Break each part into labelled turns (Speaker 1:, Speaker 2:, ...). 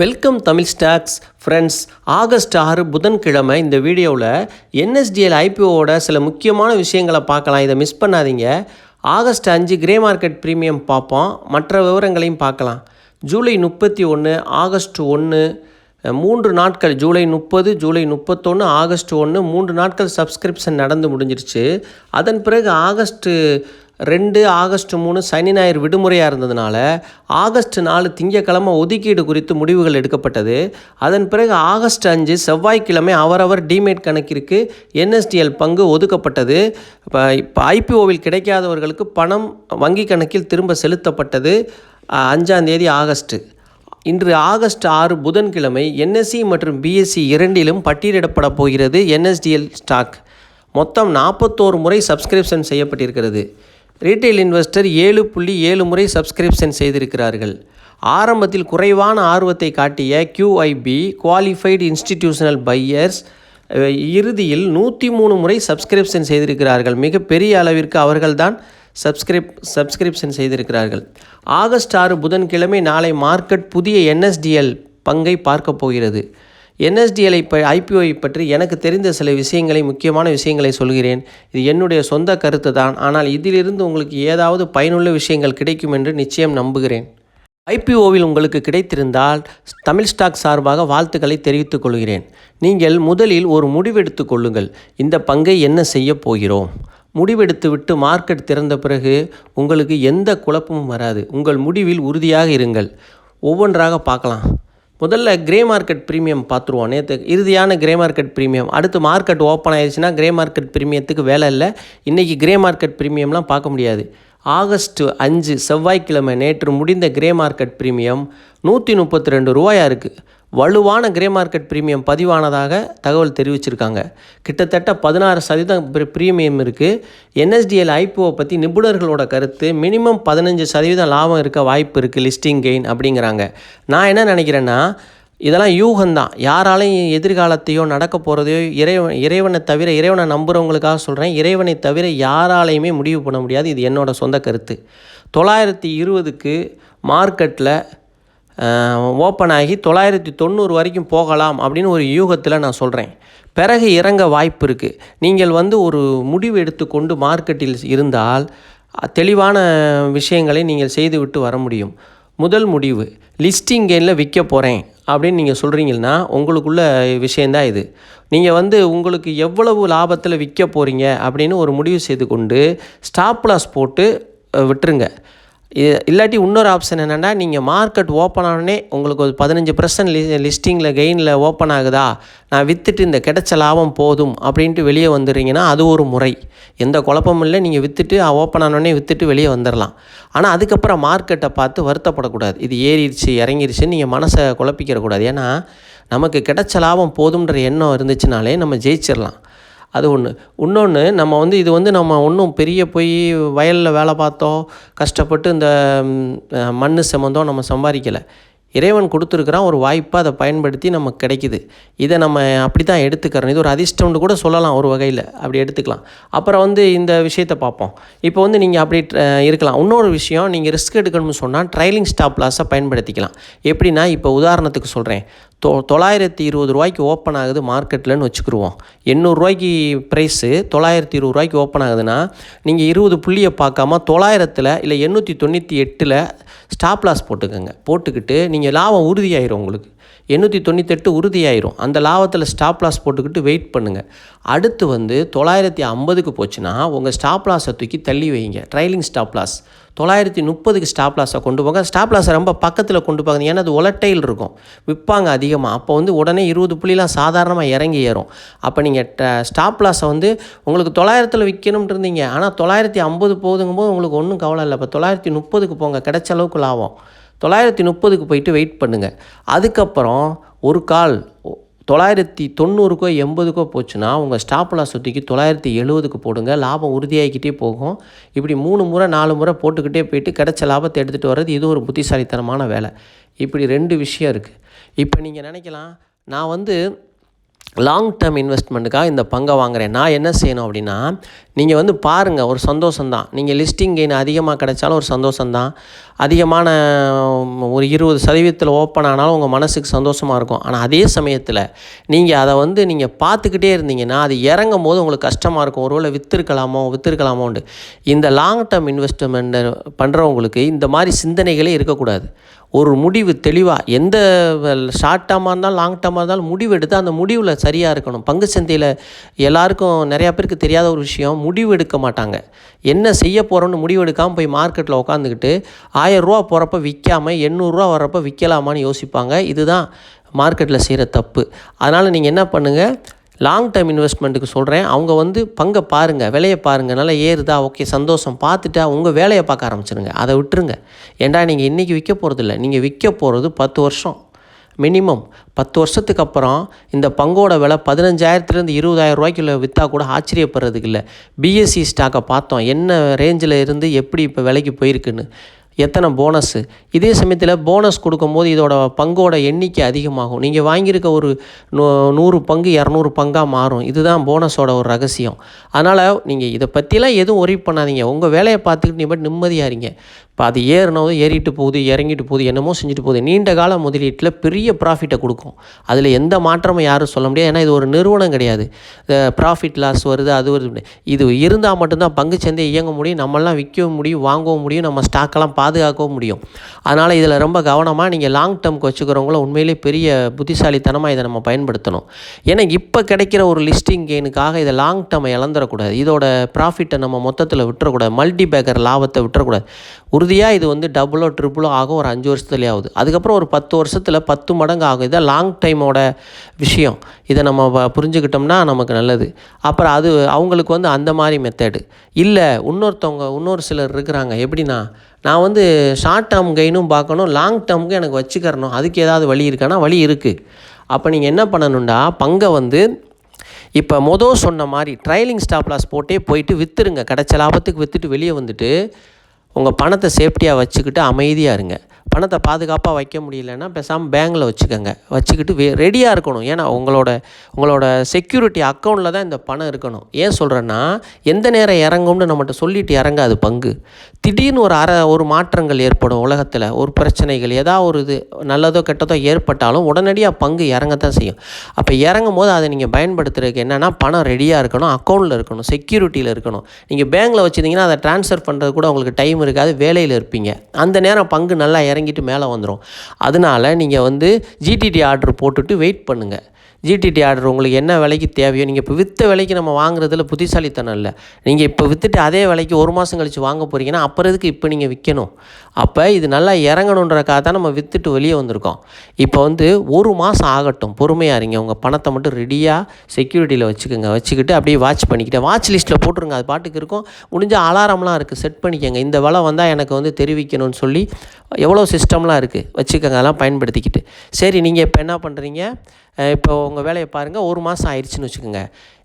Speaker 1: Welcome Tamil stocks friends August ஆறு புதன்கிழமை இந்த வீடியோவில் என்எஸ்டிஎல் ஐபிஓவோட சில முக்கியமான விஷயங்களை பார்க்கலாம். இதை மிஸ் பண்ணாதீங்க. ஆகஸ்ட் அஞ்சு கிரே மார்க்கெட் ப்ரீமியம் பார்ப்போம். மற்ற விவரங்களையும் பார்க்கலாம். ஜூலை முப்பத்தி ஒன்று ஆகஸ்ட் ஒன்று மூன்று நாட்கள். ஜூலை முப்பது ஜூலை முப்பத்தொன்று ஆகஸ்ட் ஒன்று மூன்று நாட்கள் சப்ஸ்கிரிப்ஷன் நடந்து முடிஞ்சிருச்சு. அதன் பிறகு ஆகஸ்ட்டு ரெண்டு ஆகஸ்ட் மூணு சனி ஞாயிறு விடுமுறையாக இருந்ததுனால ஆகஸ்ட் நாலு திங்கக்கிழமை ஒதுக்கீடு குறித்து முடிவுகள் எடுக்கப்பட்டது. அதன் பிறகு ஆகஸ்ட் அஞ்சு செவ்வாய்க்கிழமை அவரவர் டிமேட் கணக்கிற்கு என்எஸ்டிஎல் பங்கு ஒதுக்கப்பட்டது. இப்போ இப்போ ஐபிஓவில் கிடைக்காதவர்களுக்கு பணம் வங்கி கணக்கில் திரும்ப செலுத்தப்பட்டது அஞ்சாந்தேதி ஆகஸ்ட்டு இன்று ஆகஸ்ட் ஆறு புதன்கிழமை என்எஸ்சி மற்றும் பிஎஸ்சி இரண்டிலும் பட்டியலிடப்பட போகிறது என்எஸ்டிஎல் ஸ்டாக் மொத்தம் நாற்பத்தோரு முறை சப்ஸ்கிரிப்ஷன் செய்யப்பட்டிருக்கிறது. ரீட்டைல் இன்வெஸ்டர் ஏழு புள்ளி ஏழு முறை சப்ஸ்கிரிப்ஷன் செய்திருக்கிறார்கள். ஆரம்பத்தில் குறைவான ஆர்வத்தை காட்டிய கியூஐபி குவாலிஃபைடு இன்ஸ்டிடியூஷனல் பையர்ஸ் இறுதியில் நூற்றி மூணு முறை சப்ஸ்கிரிப்ஷன் செய்திருக்கிறார்கள். மிகப்பெரிய அளவிற்கு அவர்கள்தான் சப்ஸ்கிரிப் சப்ஸ்கிரிப்ஷன் செய்திருக்கிறார்கள். ஆகஸ்ட் ஆறு புதன்கிழமை நாளை மார்க்கெட் புதிய என்எஸ்டிஎல் பங்கை பார்க்க போகிறது. என்எஸ்டிஎலை ப ஐபிஓவை பற்றி எனக்கு தெரிந்த சில விஷயங்களை முக்கியமான விஷயங்களை சொல்கிறேன். இது என்னுடைய சொந்த கருத்து தான். ஆனால் இதிலிருந்து உங்களுக்கு ஏதாவது பயனுள்ள விஷயங்கள் கிடைக்கும் என்று நிச்சயம் நம்புகிறேன். ஐபிஓவில் உங்களுக்கு கிடைத்திருந்தால் தமிழ் ஸ்டாக் சார்பாக வாழ்த்துக்களை தெரிவித்துக் கொள்கிறேன். நீங்கள் முதலில் ஒரு முடிவெடுத்து கொள்ளுங்கள். இந்த பங்கை என்ன செய்ய போகிறோம்? முடிவெடுத்துவிட்டு மார்க்கெட் திறந்த பிறகு உங்களுக்கு எந்த குழப்பமும் வராது. உங்கள் முடிவில் உறுதியாக இருங்கள். ஒவ்வொன்றாக பார்க்கலாம். முதல்ல கிரே மார்க்கெட் ப்ரீமியம் பார்த்துருவோம். நேற்று இறுதியான கிரே மார்க்கெட் ப்ரீமியம் அடுத்து மார்க்கெட் ஓப்பன் ஆயிடுச்சுன்னா கிரே மார்க்கெட் ப்ரீமியத்துக்கு வேலை இல்லை. இன்றைக்கி கிரே மார்க்கெட் ப்ரீமியம்லாம் பார்க்க முடியாது. ஆகஸ்ட் அஞ்சு செவ்வாய்க்கிழமை நேற்று முடிந்த கிரே மார்க்கெட் ப்ரீமியம் நூற்றி முப்பத்தி ரெண்டு ரூபாயா இருக்குது வலுவான கிரே மார்க்கெட் ப்ரீமியம் பதிவானதாக தகவல் தெரிவிச்சிருக்காங்க. கிட்டத்தட்ட பதினாறு சதவீதம் ப்ரீமியம் இருக்குது என்எஸ்டிஎல் ஐபிஓ பற்றி நிபுணர்களோட கருத்து மினிமம் பதினஞ்சு சதவீதம் லாபம் இருக்க வாய்ப்பு இருக்குது லிஸ்டிங் கெயின் அப்படிங்கிறாங்க. நான் என்ன நினைக்கிறேன்னா இதெல்லாம் யூகந்தான் யாராலையும் எதிர்காலத்தையோ நடக்க போகிறதையோ இறைவன் இறைவனை தவிர இறைவனை நம்புகிறவங்களுக்காக சொல்கிறேன் இறைவனை தவிர யாராலையுமே முடிவு பண்ண முடியாது. இது என்னோடய சொந்த கருத்து. தொள்ளாயிரத்தி இருபதுக்கு மார்க்கெட்டில் ஓப்பன் ஆகி தொள்ளாயிரத்தி தொண்ணூறு வரைக்கும் போகலாம் அப்படின்னு ஒரு யூகத்தில் நான் சொல்கிறேன் பிறகு இறங்க வாய்ப்பு இருக்குது நீங்கள் வந்து ஒரு முடிவு எடுத்துக்கொண்டு மார்க்கெட்டில் இருந்தால் தெளிவான விஷயங்களை நீங்கள் செய்துவிட்டு வர முடியும். முதல் முடிவு லிஸ்டிங் கெயினில் விற்க போகிறேன் அப்படின்னு நீங்கள் சொல்கிறீங்கன்னா உங்களுக்குள்ள விஷயந்தான் இது. நீங்கள் வந்து உங்களுக்கு எவ்வளவு லாபத்தில் விற்க போகிறீங்க அப்படின்னு ஒரு முடிவு செய்து கொண்டு ஸ்டாப் லாஸ் போட்டு விட்டுருங்க. இல்லாட்டி இன்னொரு ஆப்ஷன் என்னென்னா நீங்கள் மார்க்கெட் ஓப்பன் ஆனே உங்களுக்கு ஒரு பதினஞ்சு பர்சன்ட் லி லிஸ்டிங்கில் கெயினில் ஓப்பன் ஆகுதா? நான் விற்றுட்டு இந்த கிடைச்ச லாபம் போதும் அப்படின்ட்டு வெளியே வந்துடுறீங்கன்னா அது ஒரு முறை. எந்த குழப்பமும் இல்லை. நீங்கள் விற்றுட்டு ஓப்பன் ஆனோடனே விற்றுட்டு வெளியே வந்துடலாம். ஆனால் அதுக்கப்புறம் மார்க்கெட்டை பார்த்து வருத்தப்படக்கூடாது. இது ஏறிடுச்சு இறங்கிருச்சுன்னு நீங்கள் மனசை குழப்பிக்கிறக்கூடாது ஏன்னா நமக்கு கிடைச்ச லாபம் போதும்ன்ற எண்ணம் இருந்துச்சுனாலே நம்ம ஜெயிச்சிடலாம். அது ஒன்று இன்னொன்று நம்ம வந்து இது வந்து நம்ம ஒன்றும் பெரிய போய் வயலில் வேலை பார்த்தோம் கஷ்டப்பட்டு இந்த மண் செமந்தோம் நம்ம சம்பாதிக்கலை. இறைவன் கொடுத்துருக்குறான் ஒரு வாய்ப்பை அதை பயன்படுத்தி நமக்கு கிடைக்குது. இதை நம்ம அப்படி தான் எடுத்துக்கிறோம். இது ஒரு அதிர்ஷ்டம்னு கூட சொல்லலாம் ஒரு வகையில். அப்படி எடுத்துக்கலாம். அப்புறம் வந்து இந்த விஷயத்தை பார்ப்போம். இப்போ வந்து நீங்கள் அப்படி இருக்கலாம். இன்னொரு விஷயம் நீங்கள் ரிஸ்க் எடுக்கணும்னு சொன்னால் ட்ரைலிங் ஸ்டாப் லாஸை பயன்படுத்திக்கலாம். எப்படின்னா இப்போ உதாரணத்துக்கு சொல்கிறேன் தொ தொள்ளாயிரத்தி இருபது ரூபாய்க்கு ஓப்பன் ஆகுது மார்க்கெட்டில்னு வச்சுக்கிடுவோம் எண்ணூறுரூவாய்க்கு ப்ரைஸு தொள்ளாயிரத்தி இருபது ரூபாய்க்கு ஓப்பன் ஆகுதுன்னா நீங்கள் இருபது புள்ளியை பார்க்காம தொள்ளாயிரத்தில் இல்லை எண்ணூற்றி தொண்ணூற்றி எட்டில் ஸ்டாப் லாஸ் போட்டுக்கோங்க. போட்டுக்கிட்டு நீங்கள் லாபம் உறுதியாயிரும் உங்களுக்கு. எண்ணூற்றி தொண்ணூத்தெட்டு உறுதியாயிரும். அந்த லாபத்தில் ஸ்டாப் லாஸ் போட்டுக்கிட்டு வெயிட் பண்ணுங்கள் அடுத்து வந்து தொள்ளாயிரத்தி ஐம்பதுக்கு போச்சுன்னா உங்கள் ஸ்டாப் லாஸை தூக்கி தள்ளி வைங்க. ட்ரைலிங் ஸ்டாப் லாஸ் தொள்ளாயிரத்தி முப்பதுக்கு ஸ்டாப் லாஸை கொண்டு போங்க. ஸ்டாப் லாஸை ரொம்ப பக்கத்தில் கொண்டு போங்க ஏன்னா அது ஒலட்டைல் இருக்கும். விற்பாங்க அதிகமாக அப்போ வந்து உடனே இருபது புள்ளிலாம் சாதாரணமாக இறங்கி ஏறும். அப்போ நீங்கள் ஸ்டாப் லாஸை வந்து உங்களுக்கு தொள்ளாயிரத்தில் விற்கணும்னு இருந்தீங்க. ஆனால் தொள்ளாயிரத்தி ஐம்பது போகுதுங்கும்போது உங்களுக்கு ஒன்றும் கவலை இல்லை. இப்போ தொள்ளாயிரத்தி முப்பதுக்கு போங்க. கிடைச்ச அளவுக்கு லாபம். தொள்ளாயிரத்தி முப்பதுக்கு போயிட்டு வெயிட் பண்ணுங்கள் அதுக்கப்புறம் ஒரு கால் தொள்ளாயிரத்தி தொண்ணூறுக்கோ எண்பதுக்கோ போச்சுன்னா உங்கள் ஸ்டாப்லாஸ் சுற்றிக்கு தொள்ளாயிரத்தி எழுபதுக்கு போடுங்க. லாபம் உறுதியாகிக்கிட்டே போகும். இப்படி மூணு முறை நாலு முறை போட்டுக்கிட்டே போயிட்டு கிடைச்ச லாபத்தை எடுத்துகிட்டு வர்றது இது ஒரு புத்திசாலித்தனமான வேலை. இப்படி ரெண்டு விஷயம் இருக்குது இப்போ நீங்கள் நினைக்கலாம் நான் வந்து லாங் டேர்ம் இன்வெஸ்ட்மெண்ட்டுக்காக இந்த பங்கை வாங்குறேன். நான் என்ன செய்யணும் அப்படின்னா நீங்கள் வந்து பாருங்கள் ஒரு சந்தோஷந்தான் நீங்கள் லிஸ்டிங் கெயின் அதிகமாக கிடைச்சாலும் ஒரு சந்தோஷம்தான். அதிகமான ஒரு இருபது சதவீதத்தில் ஓப்பன் ஆனாலும் உங்கள் மனசுக்கு சந்தோஷமாக இருக்கும். ஆனால் அதே சமயத்தில் நீங்கள் அதை வந்து நீங்கள் பார்த்துக்கிட்டே இருந்தீங்கன்னா அது இறங்கும் போது உங்களுக்கு கஷ்டமாக இருக்கும். ஒருவேளை விற்றுருக்கலாமோ விற்றுருக்கலாமோன்ட்டு இந்த லாங் டேர்ம் இன்வெஸ்ட்மெண்ட் பண்ணுறவங்களுக்கு இந்த மாதிரி சிந்தனைகளே இருக்கக்கூடாது. ஒரு முடிவு தெளிவாக எந்த ஷார்ட் டேர்மாக இருந்தாலும் லாங் டேர்மாக இருந்தாலும் முடிவு எடுத்து அந்த முடிவில் சரியாக இருக்கணும். பங்கு சந்தையில் எல்லாருக்கும் நிறையா பேருக்கு தெரியாத ஒரு விஷயம் முடிவு எடுக்க மாட்டாங்க. என்ன செய்ய போகிறோன்னு முடிவு எடுக்காமல் போய் மார்க்கெட்டில் உட்காந்துக்கிட்டு ஆயரூவா போகிறப்ப விற்காம எண்ணூறுரூவா வர்றப்ப விற்கலாமான்னு யோசிப்பாங்க. இதுதான் மார்க்கெட்டில் செய்கிற தப்பு. அதனால் நீங்கள் என்ன பண்ணுங்கள் லாங் டேர்ம் இன்வெஸ்ட்மெண்ட்டுக்கு சொல்கிறேன் அவங்க வந்து பங்கை பாருங்கள் விலையை பாருங்கள் நல்லா ஏறுதா? ஓகே சந்தோஷம். பார்த்துட்டா உங்கள் வேலையை பார்க்க ஆரம்பிச்சிருங்க. அதை விட்டுருங்க. ஏன்டா நீங்கள் இன்றைக்கி விற்க போகிறதில்ல நீங்கள் விற்க போகிறது பத்து வருஷம். மினிமம் பத்து வருஷத்துக்கு அப்புறம் இந்த பங்கோட விலை பதினஞ்சாயிரத்துலேருந்து இருபதாயிரம் ரூபாய்க்குள்ள விற்றா கூட ஆச்சரியப்படுறதுக்கு இல்லை. பிஎஸ்சி ஸ்டாக்கை பார்த்தோம். என்ன ரேஞ்சில் இருந்து எப்படி இப்போ விலைக்கு போயிருக்குன்னு. எத்தனை போனஸ்ஸு இதே சமயத்தில் போனஸ் கொடுக்கும்போது இதோட பங்கோட எண்ணிக்கை அதிகமாகும். நீங்கள் வாங்கியிருக்க ஒரு நூ நூறு பங்கு இரநூறு பங்காக மாறும். இதுதான் போனஸோட ஒரு ரகசியம். அதனால் நீங்கள் இதை பற்றிலாம் எதுவும் ஒரி பண்ணாதீங்க. உங்கள் வேலையை பார்த்துக்கிட்டு நீ பாட்டு நிம்மதியாக இருங்க. இப்போ அது ஏறினதும் ஏறிட்டு போகுது இறங்கிட்டு போகுது என்னமோ செஞ்சுட்டு போகுது. நீண்ட கால முதலீட்டில் பெரிய ப்ராஃபிட்டை கொடுக்கும். அதில் எந்த மாற்றமும் யாரும் சொல்ல முடியாது. ஏன்னா இது ஒரு நிறுவனம் கிடையாது. ப்ராஃபிட் லாஸ் வருது அது வருது இது இருந்தால் மட்டும்தான் பங்கு சந்தை இயங்க முடியும். நம்மளாம் விற்கவும் முடியும் வாங்கவும் முடியும். நம்ம ஸ்டாக்கெல்லாம் பாதுகாக்கவும் முடியும். அதனால் இதில் ரொம்ப கவனமாக நீங்கள் லாங் டேர்முக்கு வச்சுக்கிறவங்கள உண்மையிலே பெரிய புத்திசாலித்தனமாக இதை நம்ம பயன்படுத்தணும். ஏன்னா இப்போ கிடைக்கிற ஒரு லிஸ்டிங் கெயினுக்காக இதை லாங் டேர்மை இழந்துடக்கூடாது இதோட ப்ராஃபிட்டை நம்ம மொத்தத்தில் விட்டுறக்கூடாது. மல்டி பேக்கர் லாபத்தை விட்டுறக்கூடாது. உறுதியாக இது வந்து டபுளோ ட்ரிபிளோ ஆகும் ஒரு அஞ்சு வருஷத்துலேயே ஆகுது. அதுக்கப்புறம் ஒரு பத்து வருஷத்தில் பத்து மடங்கு ஆகும். இதான் லாங் டைமோட விஷயம். இதை நம்ம வ- புரிஞ்சுக்கிட்டோம்னா நமக்கு நல்லது. அப்புறம் அது அவங்களுக்கு வந்து அந்த மாதிரி மெத்தடு இல்லை இன்னொருத்தவங்க இன்னொரு சிலர் இருக்கிறாங்க. எப்படின்னா நான் வந்து ஷார்ட் டேர்ம் கெயினும் பார்க்கணும் லாங் டேர்முக்கு எனக்கு வச்சுக்கிறணும். அதுக்கு ஏதாவது வழி இருக்கானா? வழி இருக்குது அப்போ நீங்கள் என்ன பண்ணணும்டா பங்கை வந்து இப்போ மொதல் சொன்ன மாதிரி ட்ரைலிங் ஸ்டாப் லாஸ் போட்டே போயிட்டு விற்றுருங்க கிடச்ச லாபத்துக்கு விற்றுட்டு வெளியே வந்துட்டு உங்கள் பணத்தை சேஃப்டியாக வச்சுக்கிட்டு அமைதியாக இருங்க. பணத்தை பாதுகாப்பாக வைக்க முடியலன்னா பேசாமல் பேங்கில் வச்சுக்கோங்க. வச்சுக்கிட்டு வே ரெடியாக இருக்கணும். ஏன்னா உங்களோட உங்களோட செக்யூரிட்டி அக்கௌண்ட்டில் தான் இந்த பணம் இருக்கணும். ஏன் சொல்கிறேன்னா எந்த நேரம் இறங்கும்னு நம்மகிட்ட சொல்லிட்டு இறங்காது பங்கு. திடீர்னு ஒரு அற ஒரு மாற்றங்கள் ஏற்படும் உலகத்தில். ஒரு பிரச்சனைகள் ஏதாவது ஒரு இது நல்லதோ கெட்டதோ ஏற்பட்டாலும் உடனடியாக பங்கு இறங்கத்தான் செய்யும். அப்போ இறங்கும் போது அதை நீங்கள் பயன்படுத்துறதுக்கு என்னென்னா பணம் ரெடியாக இருக்கணும் அக்கௌண்ட்டில் இருக்கணும் செக்யூரிட்டியில் இருக்கணும். நீங்கள் பேங்கில் வச்சுருந்தீங்கன்னா அதை ட்ரான்ஸ்ஃபர் பண்ணுறது கூட உங்களுக்கு டைம் இருக்காது வேலையில் இருப்பீங்க. அந்த நேரம் பங்கு நல்லா இறங்கி இறங்கிட்டு மேலே வந்துடும் அதனால நீங்கள் வந்து ஜிடிடி ஆர்டர் போட்டுட்டு வெயிட் பண்ணுங்கள் ஜிடிடி ஆர்டர் உங்களுக்கு என்ன விலைக்கு தேவையோ நீங்கள் இப்போ விற்ற விலைக்கு நம்ம வாங்குறதுல புத்திசாலித்தனம் இல்லை. நீங்கள் இப்போ விற்றுட்டு அதே விலைக்கு ஒரு மாதம் கழித்து வாங்க போகிறீங்கன்னா அப்புறதுக்கு இப்போ நீங்கள் விற்கணும் அப்போ இது நல்லா இறங்கணுன்றக்காக தான் நம்ம விற்றுட்டு வெளியே வந்திருக்கோம். இப்போ வந்து ஒரு மாதம் ஆகட்டும் பொறுமையாக இருங்க. உங்கள் பணத்தை மட்டும் ரெடியாக செக்யூரிட்டியில் வச்சுக்கோங்க. வச்சுக்கிட்டு அப்படியே வாட்ச் பண்ணிக்கிட்டு வாட்ச் லிஸ்ட்டில் போட்டுருங்க. அது பாட்டுக்கு இருக்கும். முடிஞ்ச அலாரம்லாம் இருக்குது செட் பண்ணிக்கோங்க. இந்த விலை வந்தால் எனக்கு வந்து தெரிவிக்கணும்னு சொல்லி எவ்வளோ சிஸ்டம்லாம் இருக்குது வச்சுக்கோங்க. அதெல்லாம் பயன்படுத்திக்கிட்டு. சரி நீங்கள் இப்போ என்ன பண்ணுறீங்க இப்போ உங்கள் வேலையை பாருங்கள் ஒரு மாதம் ஆயிடுச்சுன்னு வச்சுக்கோங்க.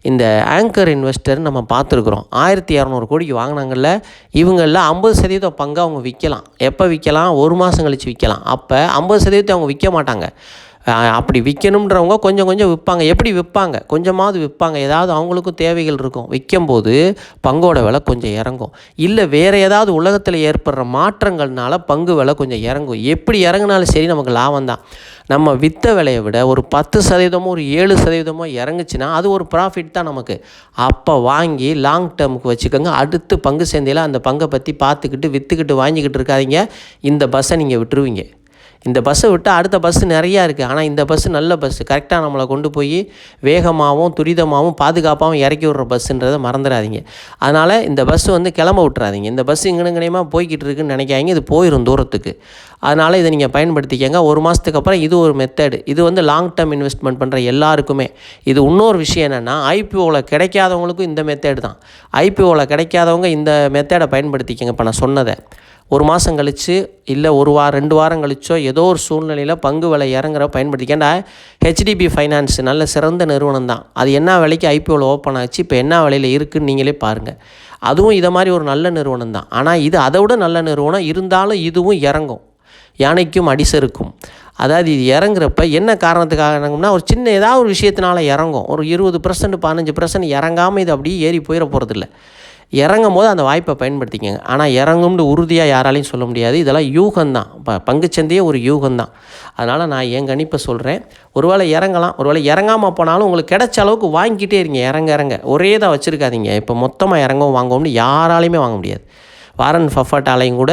Speaker 1: இந்த ஆங்கர் இன்வெஸ்டர் நம்ம பார்த்துருக்குறோம். ஆயிரத்தி இரநூறு கோடிக்கு வாங்கினாங்கல்ல இவங்களில் ஐம்பது சதவீதம் பங்கு அவங்க விற்கலாம் எப்போ விற்கலாம் ஒரு மாதம் கழித்து விற்கலாம் அப்போ ஐம்பது சதவீதத்தை அவங்க விற்க மாட்டாங்க. அப்படி விற்கணுன்றவங்க கொஞ்சம் கொஞ்சம் விற்பாங்க. எப்படி விற்பாங்க? கொஞ்சமாவது விற்பாங்க. ஏதாவது அவங்களுக்கும் தேவைகள் இருக்கும். விற்கும்போது பங்கோட விலை கொஞ்சம் இறங்கும். இல்லை வேறு ஏதாவது உலகத்தில் ஏற்படுற மாற்றங்கள்னால பங்கு விலை கொஞ்சம் இறங்கும். எப்படி இறங்குனாலும் சரி நமக்கு லாபம் தான். நம்ம விற்ற விலையை விட ஒரு பத்து சதவீதமோ ஒரு ஏழு சதவீதமோ இறங்குச்சுன்னா அது ஒரு ப்ராஃபிட் தான் நமக்கு. அப்போ வாங்கி லாங் டேர்முக்கு வச்சுக்கோங்க. அடுத்து பங்கு சந்தையில் அந்த பங்கை பற்றி பார்த்துக்கிட்டு விற்றுக்கிட்டு வாங்கிக்கிட்டு இருக்காதீங்க. இந்த பஸ்ஸை நீங்கள் விட்டுருவீங்க. இந்த பஸ்ஸை விட்டால் அடுத்த பஸ்ஸு நிறையா இருக்குது ஆனால் இந்த பஸ்ஸு நல்ல பஸ்ஸு கரெக்டாக நம்மளை கொண்டு போய் வேகமாகவும் துரிதமாகவும் பாதுகாப்பாகவும் இறக்கி விட்ற பஸ்ஸுன்றதை மறந்துடாதீங்க அதனால் இந்த பஸ்ஸு வந்து கிளம்ப விட்றாதீங்க இந்த பஸ் இங்கனங்கனையமாக போய்கிட்டு இருக்குன்னு நினைக்காதீங்க. இது போயிடும் தூரத்துக்கு. அதனால் இதை நீங்கள் பயன்படுத்திக்கங்க. ஒரு மாதத்துக்கு அப்புறம் இது ஒரு மெத்தடு இது வந்து லாங் டேர்ம் இன்வெஸ்ட்மெண்ட் பண்ணுற எல்லாருக்குமே. இது இன்னொரு விஷயம் என்னென்னா ஐபிஓவில் கிடைக்காதவங்களுக்கும் இந்த மெத்தேடு தான். ஐபிஓவில் கிடைக்காதவங்க இந்த மெத்தேடை பயன்படுத்திக்கங்க இப்போ நான் சொன்னதை. ஒரு மாதம் கழித்து இல்லை ஒரு வாரம் ரெண்டு வாரம் கழிச்சோ ஏதோ ஒரு சூழ்நிலையில் பங்கு விலை இறங்குற பயன்படுத்திக்கேன்டா ஹெச்டிபி ஃபைனான்ஸ் நல்ல சிறந்த நிறுவனம் தான். அது என்ன விலைக்கு ஐபிஓவில் ஓப்பன் ஆச்சு இப்போ என்ன விலையில் இருக்குன்னு நீங்களே பாருங்கள் அதுவும் இதை மாதிரி ஒரு நல்ல நிறுவனம் தான். ஆனால் இது அதை விட நல்ல நிறுவனம் இருந்தாலும் இதுவும் இறங்கும். யானைக்கும் அடிசருக்கும் அதாவது இது இறங்குறப்ப என்ன காரணத்துக்காக இறங்கும்னா ஒரு சின்ன ஏதாவது ஒரு விஷயத்தினால இறங்கும். ஒரு இருபது பர்சன்ட் பதினஞ்சு பர்சன்ட் இறங்காமல் இது அப்படியே ஏறி போயிட போகிறதில்ல இறங்கும் போது அந்த வாய்ப்பை பயன்படுத்திக்கங்க. ஆனால் இறங்கும்னு உறுதியாக யாராலையும் சொல்ல முடியாது. இதெல்லாம் யூகம்தான். இப்போ பங்குச்சந்தையே ஒரு யூகம்தான். அதனால் நான் என் கணிப்பை சொல்கிறேன் ஒருவேளை இறங்கலாம். ஒருவேளை இறங்காமல் போனாலும் உங்களுக்கு கிடைச்ச அளவுக்கு வாங்கிக்கிட்டே இருங்க. இறங்க இறங்க. ஒரே தான் வச்சுருக்காதீங்க. இப்போ மொத்தமாக இறங்கவும் வாங்குவோம்னு யாராலையுமே வாங்க முடியாது. வாரன் ஃபஃபட்டாலையும் கூட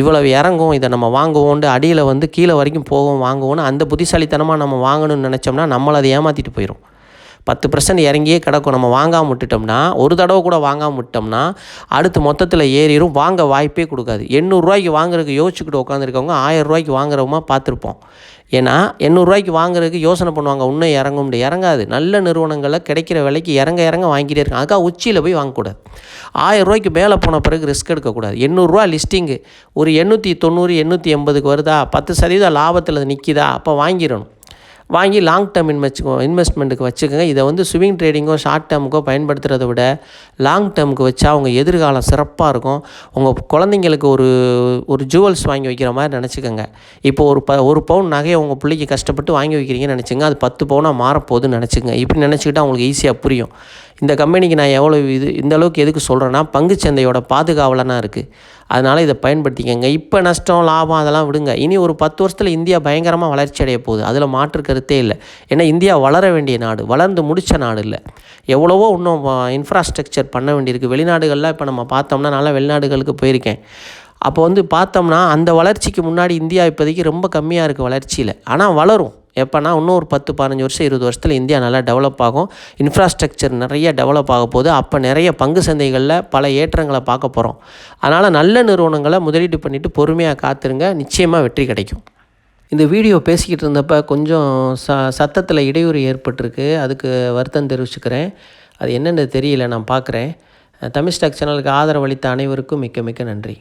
Speaker 1: இவ்வளவு இறங்கும் இதை நம்ம வாங்குவோண்டு அடியில் வந்து கீழே வரைக்கும் போகும் வாங்குவோன்னு அந்த புத்திசாலித்தனமாக நம்ம வாங்கணும்னு நினச்சோம்னா நம்மளை அதை ஏமாற்றிட்டு போயிடும் பத்து பர்சன்ட் இறங்கியே கிடக்கும். நம்ம வாங்காமல் விட்டுட்டோம்னா ஒரு தடவை கூட வாங்காமல் விட்டோம்னா அடுத்து மொத்தத்தில் ஏறிடும் வாங்க வாய்ப்பே கொடுக்காது. எண்ணூறுரூவாய்க்கு வாங்குறதுக்கு யோசிச்சுக்கிட்டு உட்காந்துருக்கவங்க ஆயிரம் ரூபாய்க்கு வாங்குறவமா பார்த்துருப்போம். ஏன்னா எண்ணூறுரூவாய்க்கு வாங்குறதுக்கு யோசனை பண்ணுவாங்க இன்னும் இறங்க இறங்காது. நல்ல நிறுவனங்களில் கிடைக்கிற விலைக்கு இறங்க இறங்க வாங்கிட்டே இருக்காங்க. அதுக்காக உச்சியில் போய் வாங்கக்கூடாது. ஆயிரம் ரூபாய்க்கு மேலே போன பிறகு ரிஸ்க் எடுக்கக்கூடாது. எண்ணூறுரூவா லிஸ்டிங்கு ஒரு எண்ணூற்றி தொண்ணூறு எண்ணூற்றி எண்பதுக்கு வருதா? பத்து சதவீதம் லாபத்தில் நிற்கிதா அப்போ வாங்கிடணும். வாங்கி லாங் டேர்ம் இன்வெஸ்ட் இன்வெஸ்ட்மெண்ட்டுக்கு வச்சுக்கோங்க. இதை வந்து ஸ்விமிங் ட்ரேடிங்கோ ஷார்ட் டேர்முக்கோ பயன்படுத்துகிறத விட லாங் டேர்முக்கு வச்சா அவங்க எதிர்காலம் சிறப்பாக இருக்கும். உங்கள் குழந்தைங்களுக்கு ஒரு ஒரு ஜுவல்ஸ் வாங்கி வைக்கிற மாதிரி நினச்சிக்கோங்க. இப்போ ஒரு ப ஒரு பவுன் நகையை உங்கள் பிள்ளைக்கு கஷ்டப்பட்டு வாங்கி வைக்கிறீங்கன்னு நினச்சிங்க அது பத்து பவுனாக மாறப்போகுதுன்னு நினச்சிங்க இப்படி நினச்சிக்கிட்டா உங்களுக்கு ஈஸியாக புரியும். இந்த கம்பெனிக்கு நான் எவ்வளோ இது இந்த அளவுக்கு எதுக்கு சொல்கிறேன்னா பங்குச்சந்தையோட பாதுகாவலனாக இருக்குது அதனால் இதை பயன்படுத்திக்கங்க. இப்போ நஷ்டம் லாபம் அதெல்லாம் விடுங்க. இனி ஒரு பத்து வருஷத்தில் இந்தியா பயங்கரமாக வளர்ச்சி அடைய போகுது. அதில் மாற்று கருத்தே இல்லை. ஏன்னா இந்தியா வளர வேண்டிய நாடு வளர்ந்து முடித்த நாடு இல்லை. எவ்வளவோ இன்னும் இன்ஃப்ராஸ்ட்ரக்சர் பண்ண வேண்டியிருக்கு. வெளிநாடுகளில் இப்போ நம்ம பார்த்தோம்னா நல்லா வெளிநாடுகளுக்கு போயிருக்கேன். அப்போ வந்து பார்த்தோம்னா அந்த வளர்ச்சிக்கு முன்னாடி இந்தியா இப்போதைக்கு ரொம்ப கம்மியாக இருக்குது வளர்ச்சியில். ஆனால் வளரும். எப்போனா இன்னும் ஒரு பத்து பதினஞ்சு வருஷம் இருபது வருஷத்தில் இந்தியா நல்லா டெவலப் ஆகும். இன்ஃப்ராஸ்ட்ரக்சர் நிறைய டெவலப் ஆக போகுது. அப்போ நிறைய பங்கு சந்தைகளில் பல ஏற்றங்களை பார்க்க போகிறோம் அதனால் நல்ல நிறுவனங்களை முதலீடு பண்ணிவிட்டு பொறுமையாக காத்துருங்க. நிச்சயமாக வெற்றி கிடைக்கும். இந்த வீடியோ பேசிக்கிட்டு இருந்தப்போ கொஞ்சம் ச சத்தத்தில் இடையூறு ஏற்பட்டிருக்கு. அதுக்கு வருத்தம் தெரிவிச்சுக்கிறேன். அது என்னென்னு தெரியல நான் பார்க்குறேன். தமிழ் ஸ்டாக் சேனலுக்கு ஆதரவளித்த அனைவருக்கும் மிக்க மிக்க நன்றி.